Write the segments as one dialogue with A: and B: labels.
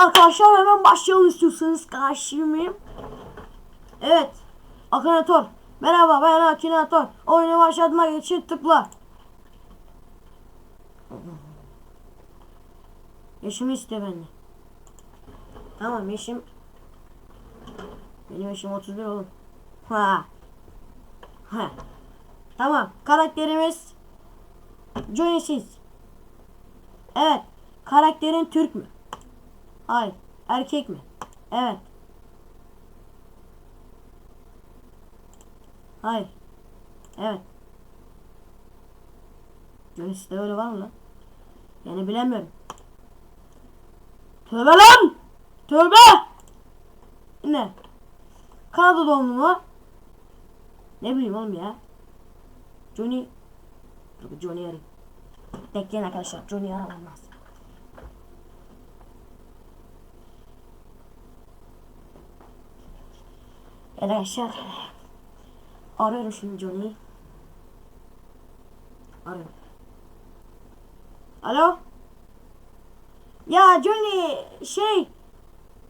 A: arkadaşlar hemen başlayalım istiyorsanız karşıyım. Evet. Akinator. Merhaba ben Akinator. Oyuna başlatmak için tıkla. Yaşımı iste benden. Tamam yaşım. Benim yaşım 31 oğlum. Ha. Ha. Tamam. Karakterimiz Johnny. Evet. Karakterin Türk mü? Hayır. Erkek mi? Evet. Hayır. Evet. Johnny Sins'te öyle var mı lan? Yani bilemiyorum. Tövbe lan! Tövbe! Ne? Kanada doğumlu mu? Ne bileyim oğlum ya. Johnny. Johnny arayayım. Bekleyin arkadaşlar. Johnny aramam lazım. Arkadaşlar. Arıyorum şimdi Johnny'yi. Arıyorum. Alo? Ya Johnny şey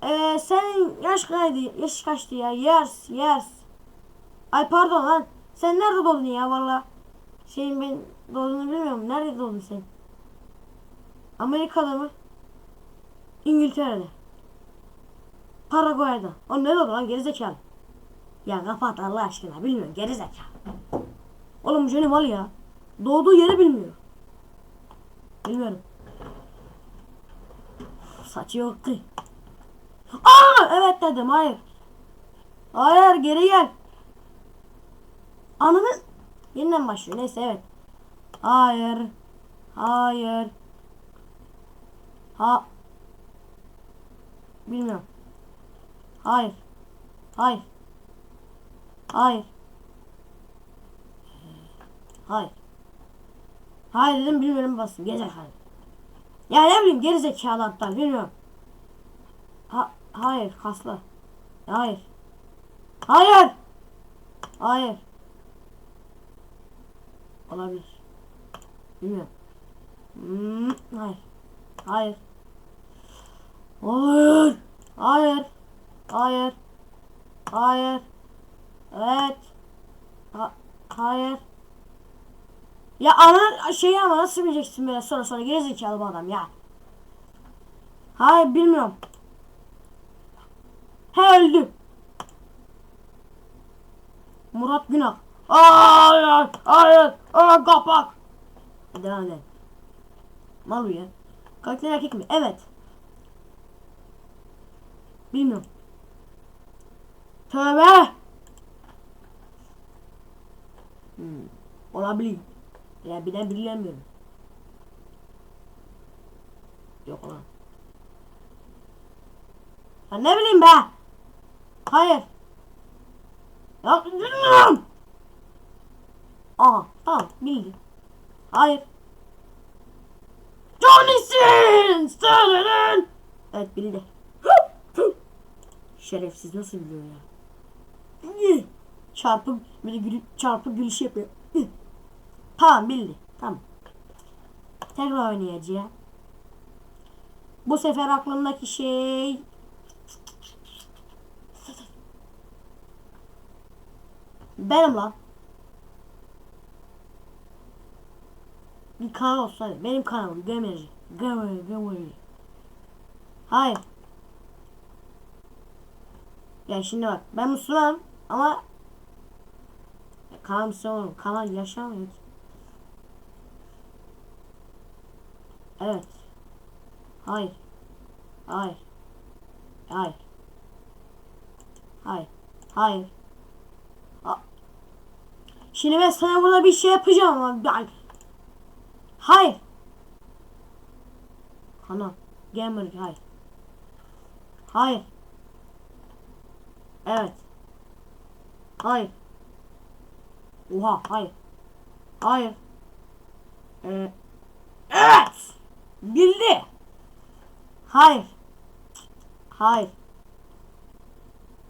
A: ee, senin yaş kaçtı? Yaş kaçtı ya? Years, years. Ay pardon lan. Sen nerede doğdun ya valla? Şeyin ben doğduğunu bilmiyorum. Nerede doğdun sen? Amerika'da mı? İngiltere'de. Paraguay'da. O ne doğdu lan gerizekalı? Ya kapat Allah aşkına bilmiyorum gerizekalı. Oğlum bu Johnny mal ya. Doğduğu yeri bilmiyor. Bilmiyorum. Saçı yok ki. Aa evet dedim hayır. Hayır geri gel. Ananı yeniden başlıyor. Neyse evet. Hayır. Hayır. Ha. Bilmiyorum. Hayır. Hayır. Hayır. Hayır. Hayır dedim bilmiyorum bastım. Gerizekalı. Ya ne bileyim gerizekalı aptal bilmiyorum. Ha, hayır kaslı. Hayır. Hayır. Hayır. Olabilir. Bilmiyorum. Hmm, hayır. Hayır. Hayır. Hayır. Hayır. Hayır. Evet. Ha, hayır. Ya ana şeyi ama nasıl bileceksin böyle sonra sonra gerizekalı bu adam ya. Hayır bilmiyorum. He öldü. Murat Günah. Hayır, hayır, aa, kapak. Devam edelim. Mal ya. Karakter erkek mi? Evet. Bilmiyorum. Tövbe. Hmm. Olabilir. Ya bilen bilemiyorum. Yok lan. Ya ne bileyim be. Hayır. Ya bilmiyorum. Aha tamam bildim. Hayır. Johnny! Dırırın! Evet bildi. Şerefsiz nasıl biliyor ya? Çarpı bir de gülü, çarpı gülüş yapıyor. Tamam bildi. Tamam. Tekrar oynayacağım. Bu sefer aklımdaki şey benim lan. Bir kanal olsaydı. Benim kanalım. Gömeri. Gömeri. Gömeri. Hayır. Ya şimdi bak. Ben Müslümanım ama kanal Müslümanım. Kanal yaşamıyor. Evet. Hayır. Hayır. Hayır. Hayır. Hayır. A Şimdi ben sana burada bir şey yapacağım ama ben... Hayır. Ana. Gamer hayır. Hayır. Evet. Hayır. Oha hayır. Hayır. Ee, evet. Bildi. Hayır. Hayır.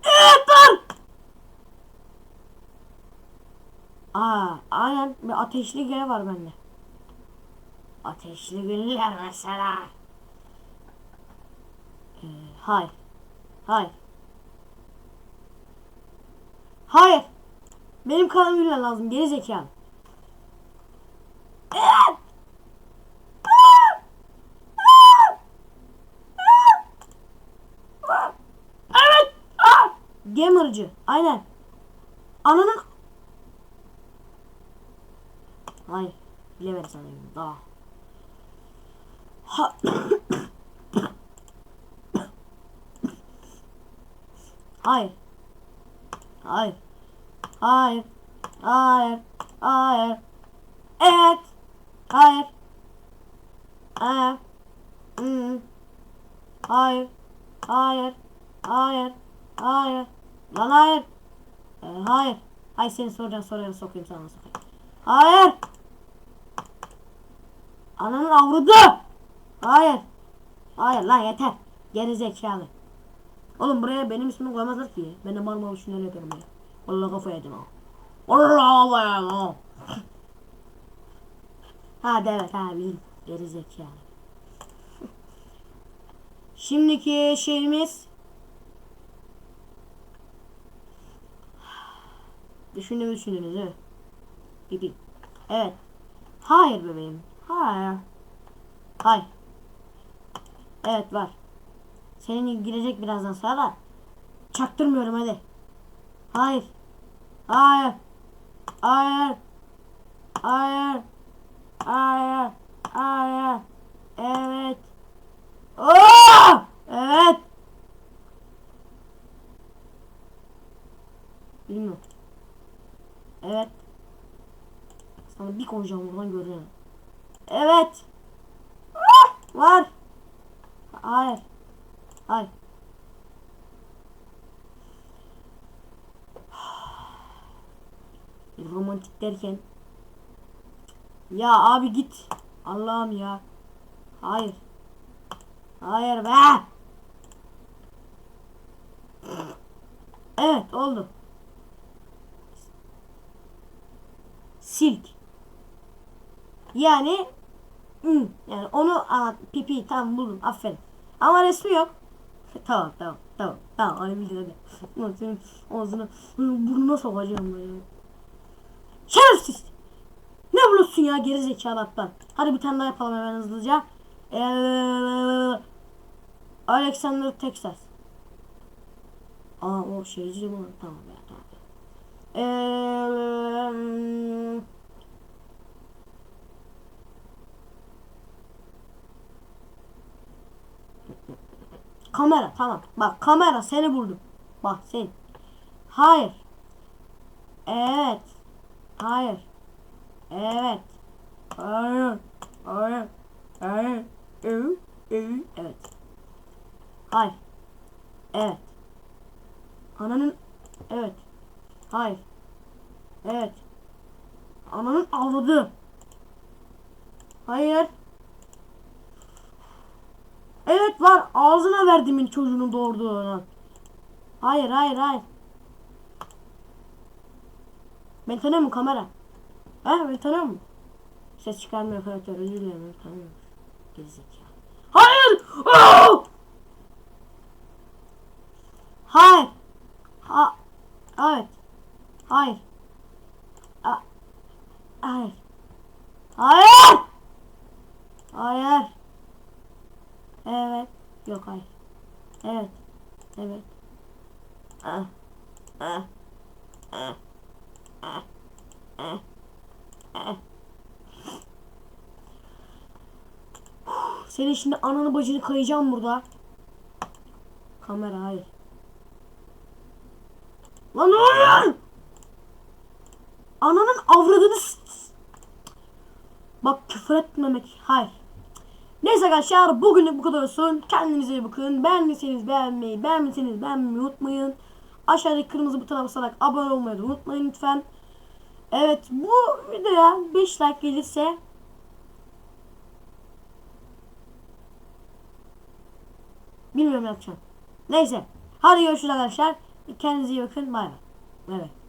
A: Evet lan. Aa, aynen bir ateşli görev var bende. Ateşli güller mesela. Hayır. Hayır. Hayır. Benim bilmen lazım. Geri zekalı. Evet. Gamerci. Aynen. Ananın... Hayır. Bilemedim sana. Daha. Ha. Hayır. Hayır. Hayır. Hayır. Hayır. Evet. Hayır. Hayır. Hmm. Hayır. Hayır. Hayır. Hayır. Lan hayır. Ee, hayır. Hayır seni soracağım soruya sokayım sana sokayım. Hayır. Ananın avrudu. Hayır. Hayır lan yeter. Geri zekalı. Oğlum buraya benim ismimi koymazlar ki. Ben de mal mal ya. Vallahi kafaya yedim ha. Vallahi kafaya yedim ha. Hadi evet ha bildim. Geri zekalı. Şimdiki şeyimiz Düşündüğünüz düşündünüz değil mi? Gibi. Evet. Hayır bebeğim. Hayır. Hayır. Evet var. Senin girecek birazdan sonra. Çaktırmıyorum hadi. Hayır. Hayır. Hayır. Hayır. Hayır. Hayır. Evet. Oo! Evet. Bilmiyorum. Evet. Sana bir konuşacağım buradan görüyorum. Evet. Ah! Var. Hayır. Hayır. Romantik derken. Ya abi git. Allah'ım ya. Hayır. Hayır be. Evet oldu. Silk. Yani yani onu anlat. Pipi tam buldum. Aferin. Ama resmi yok. tamam tamam tamam. Tamam hadi bildin hadi. Senin ağzına burnuna sokacağım böyle. Şerefsiz. Ne bulursun ya geri zekalı atlar. Hadi bir tane daha yapalım hemen hızlıca. Ee, Alexander Texas. Aa o şeyci mi? Tamam ya tamam. Ee, kamera tamam. Bak kamera seni buldum. Bak sen. Hayır. Evet. Hayır. Evet. Hayır. Hayır. Hayır. Evet. Hayır. Evet. Ananın evet. Hayır. Evet. Ananın avladı. Hayır. Evet var. Ağzına verdimin çocuğunu doğurduğunu. Hayır hayır hayır. Ben tanıyor mu kamera? Ha ben tanıyor mu? Ses çıkarmıyor operatör özür dilerim ben tanıyorum. Gerizekalı. Hayır! Aa! Hayır. Ha. Evet. Hayır. A hayır. Hayır. Hayır. Evet. Yok hayır. Evet. Evet. Senin şimdi ananı bacını kayacağım burada. Kamera hayır. Lan ne oluyor? Ananın avradını Bak küfür etmemek. Hayır. Neyse arkadaşlar bugünlük bu kadar olsun. Kendinize iyi bakın. Beğendiyseniz beğenmeyi, beğenmediyseniz beğenmeyi unutmayın. Aşağıdaki kırmızı butona basarak abone olmayı da unutmayın lütfen. Evet bu videoya 5 like gelirse Bilmiyorum yapacağım. Neyse. Hadi görüşürüz arkadaşlar. Kendinize iyi bakın. Bay bay. Evet.